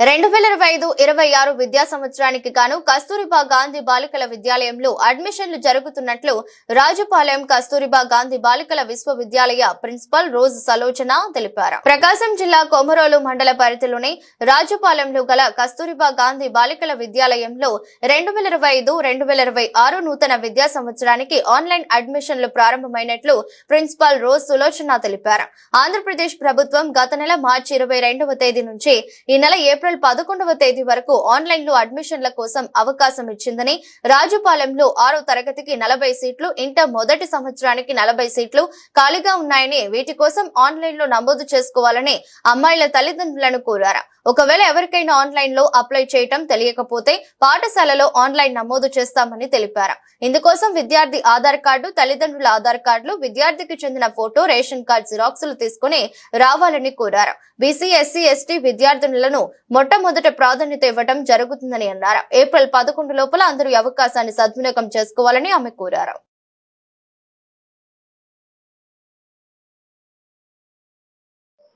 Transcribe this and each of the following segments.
రెండు వేల ఇరవై ఐదు ఇరవై ఆరు విద్యా సంవత్సరానికి గాను కస్తూరిబా గాంధీ బాలికల విద్యాలయంలో అడ్మిషన్లు జరుగుతున్నట్లు రాజుపాలెం కస్తూరిబా గాంధీ బాలికల విశ్వవిద్యాలయ ప్రిన్సిపల్ రోజు సలోచన తెలిపారు. ప్రకాశం జిల్లా కొమరోలు మండల పరిధిలోని రాజుపాలెంలో గల కస్తూరిబా గాంధీ బాలికల విద్యాలయంలో రెండు వేల ఇరవై ఐదు రెండు వేల ఇరవై ఆరు నూతన విద్యా సంవత్సరానికి ఆన్లైన్ అడ్మిషన్లు ప్రారంభమైనట్లు ప్రిన్సిపాల్ రోజ్ సులోచన తెలిపారు. ఆంధ్రప్రదేశ్ ప్రభుత్వం గత నెల మార్చి ఇరవై రెండవ తేదీ నుంచి ఈ నెల ఏప్రిల్ పదకొండవ తేదీ వరకు ఆన్లైన్లో అడ్మిషన్ల కోసం అవకాశం ఇచ్చిందని రాజుపాలెంలో ఆరో తరగతికి నలభై సీట్లు ఇంటర్ మొదటి సంవత్సరానికి నలభై సీట్లు ఖాళీగా ఉన్నాయని వీటి కోసం ఆన్లైన్లో నమోదు చేసుకోవాలని అమ్మాయిల తల్లిదండ్రులను కోరారు. ఒకవేళ ఎవరికైనా ఆన్లైన్లో అప్లై చేయటం తెలియకపోతే పాఠశాలలో ఆన్లైన్ నమోదు చేస్తామని తెలిపారు. ఇందుకోసం విద్యార్థి ఆధార్ కార్డు తల్లిదండ్రుల ఆధార్ కార్డులు విద్యార్థికి చెందిన ఫోటో రేషన్ కార్డు జిరాక్సులు తీసుకుని రావాలని కోరారు. బీసీ ఎస్సీ ఎస్టీ విద్యార్థినులను మొట్టమొదట ప్రాధాన్యత ఇవ్వడం జరుగుతుందని అన్నారు. ఏప్రిల్ పదకొండు లోపల అందరూ అవకాశాన్ని సద్వినియోగం చేసుకోవాలని ఆమె కోరారు.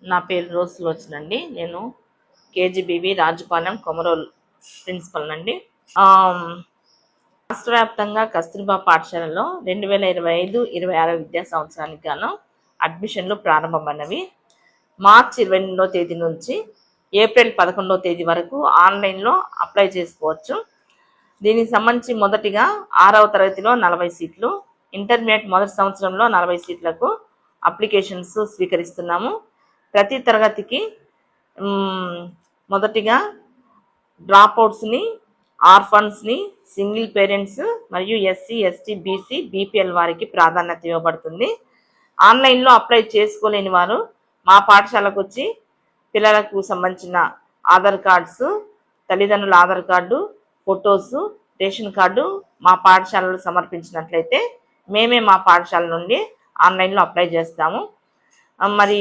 నా పేరు రోజ్ నేను కేజీబీవి రాజుపాలెం కొమరోల్ ప్రిన్సిపల్ అండి రాష్ట్ర వ్యాప్తంగా కస్తూర్బా పాఠశాలలో రెండు వేల ఇరవై ఐదు ఇరవై ఆరు విద్యా సంవత్సరానికి గాను అడ్మిషన్లు ప్రారంభమైనవి. మార్చి ఇరవై రెండో తేదీ నుంచి ఏప్రిల్ పదకొండో తేదీ వరకు ఆన్లైన్లో అప్లై చేసుకోవచ్చు. దీనికి సంబంధించి మొదటిగా ఆరవ తరగతిలో నలభై సీట్లు ఇంటర్మీడియట్ మొదటి సంవత్సరంలో నలభై సీట్లకు అప్లికేషన్స్ స్వీకరిస్తున్నాము. ప్రతి తరగతికి మొదటిగా డ్రాప్అవుట్స్ని ఆర్ఫన్స్ని సింగిల్ పేరెంట్స్ మరియు ఎస్సీ ఎస్టీ బీసీ బీపీఎల్ వారికి ప్రాధాన్యత ఇవ్వబడుతుంది. ఆన్లైన్లో అప్లై చేసుకోలేని వారు మా పాఠశాలకు వచ్చి పిల్లలకు సంబంధించిన ఆధార్ కార్డ్స్ తల్లిదండ్రుల Aadhaar card photos ration card మా పాఠశాలలో సమర్పించినట్లయితే మేమే మా పాఠశాల నుండి ఆన్లైన్లో అప్లై చేస్తాము. మరి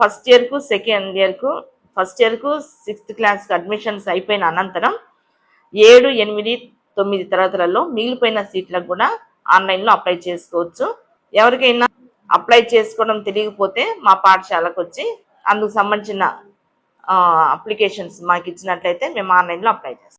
ఫస్ట్ ఇయర్కు సెకండ్ ఇయర్కు ఫస్ట్ ఇయర్కు సిక్స్త్ క్లాస్కి అడ్మిషన్స్ అయిపోయిన అనంతరం ఏడు ఎనిమిది తొమ్మిది తరగతులలో మిగిలిపోయిన సీట్లకు కూడా ఆన్లైన్లో అప్లై చేసుకోవచ్చు. ఎవరికైనా అప్లై చేసుకోవడం తెలియకపోతే మా పాఠశాలకు వచ్చి అందుకు సంబంధించిన అప్లికేషన్స్ మాకు ఇచ్చినట్లయితే మేము ఆన్లైన్లో అప్లై చేస్తాం.